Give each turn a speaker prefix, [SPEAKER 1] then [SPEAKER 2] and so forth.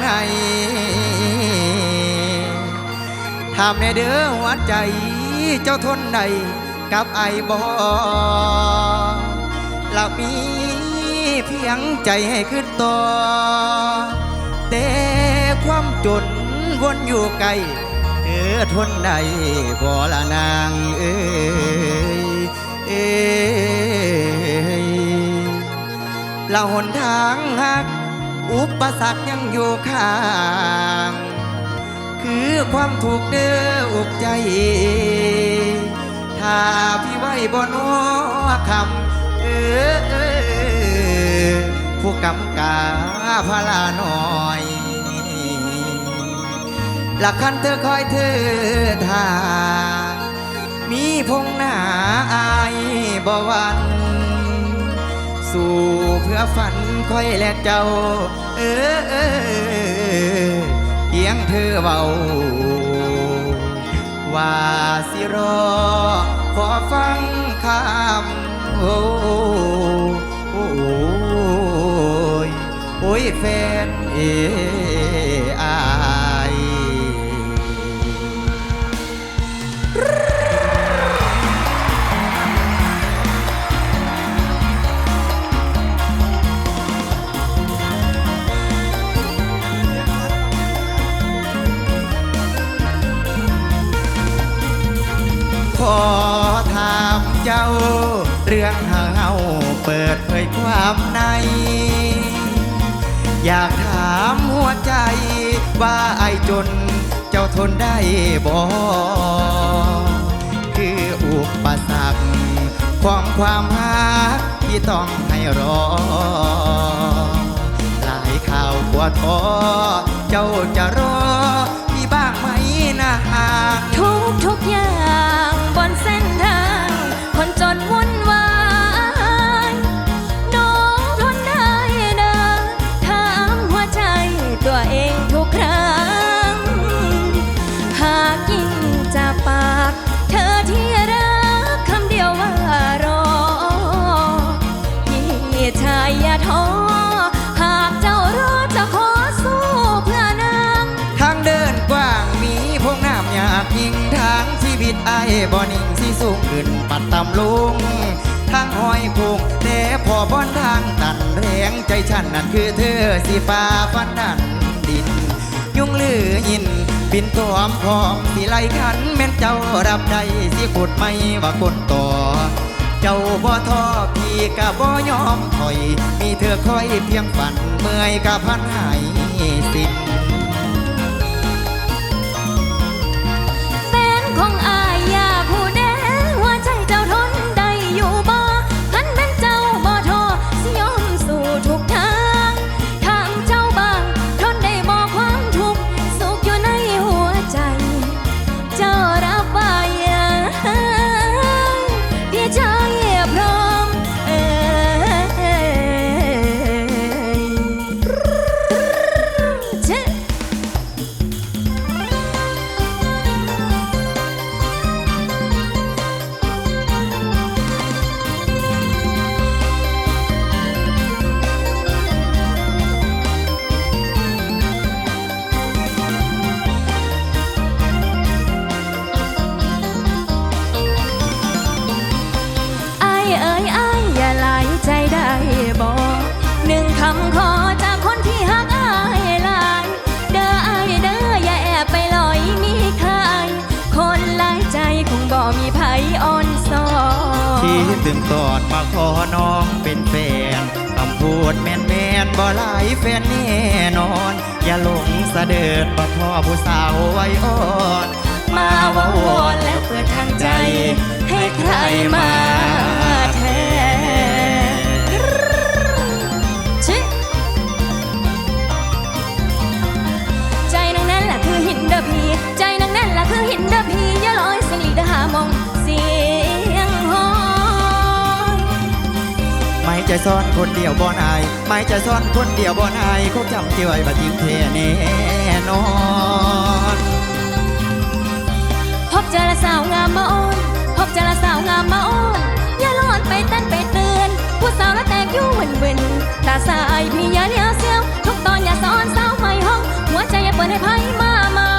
[SPEAKER 1] ไหนถามในเด้อหัวใจเจ้าทนใดกับไอบอเรามีเพียงใจให้ขึ้นต่อแต่ความจนวนอยู่ไกลเออทนได้บ่ละนางเอ้ยเอ้ยละหนทางหัก อุปสรรคยังอยู่ข้าง คือความถูกเด้ออุกใจ ถ้าพี่ไว้บนหัวคำเออเออผู้กำกาพลาหน่อยหลักคันเธอคอยเธอทางมีพงหนาอายบวัน สู่เพื่อฝันคอยและเจ้า เออเออเพียงเธอเบาว่าสิรอ ขอฟังคำโอ้โอ้ยโอ้ยแฟนเออ เจ้า เรื่องเฮาเปิดเผยความใน อยากถามหัวใจว่าไอ้จนเจ้าทนได้บ่คืออุปสรรคของความหักที่ต้องให้รอ หลายข่าวกว่าท้อเจ้าจะรอพี่บ้างไหมนะท
[SPEAKER 2] ุกทุกอย่าง อย่าท้อหากเจ้ารอจะขอสู้เพื่อนาง
[SPEAKER 1] ทางเดินกว้างมีพงน้ำอยากยิงทางชีวิตไอ้บ่นิ่งสิสูงขึ้นปัดต่ำลงทางห้อยพุงแต่พอบอนทางตันแรงใจฉันนั่นคือเธอสิฟ้าฟันดันดิน ยุงลือยินบินตัวมพร้อมสิไล่ขันแม่นเจ้ารับได้สิขุดไม่ว่าคนต่อ เจ้าบ่ท้อ กะบ่ยอมถอย มีเธอคอยเพียงฝันเมื่อยกะพันหายสิ้น ถึงตอดมาขอน้องเป็นแฟนคำพูดแม่นแมนบ่หลายแฟนแน่นอน อย่าหลงเสด็จบ่พ่อผู้สาวไว้อ่อน
[SPEAKER 2] มาว่าวอนแล้วเปิดทางใจ ให้ใครมา
[SPEAKER 1] จซ้อนคนเดียวบ่นายไม่ใจซ้อนคนเดียวบ่นายคงจำเกี่ยวไอ้บัดยิ้งเทนแน่นอน
[SPEAKER 2] พบเจอละสาวงามมาอ้อนพบเจอละสาวงามมาอ้อนอย่าหลอนไปเต้นไปเตือนผู้สาวละแตกยู่วินวินตาสายพี่อย่าเลี้ยวเซียวทุกตอนอย่าสอนสาวไม่ห้อง หัวใจอย่าเปิดให้ไพ่มามา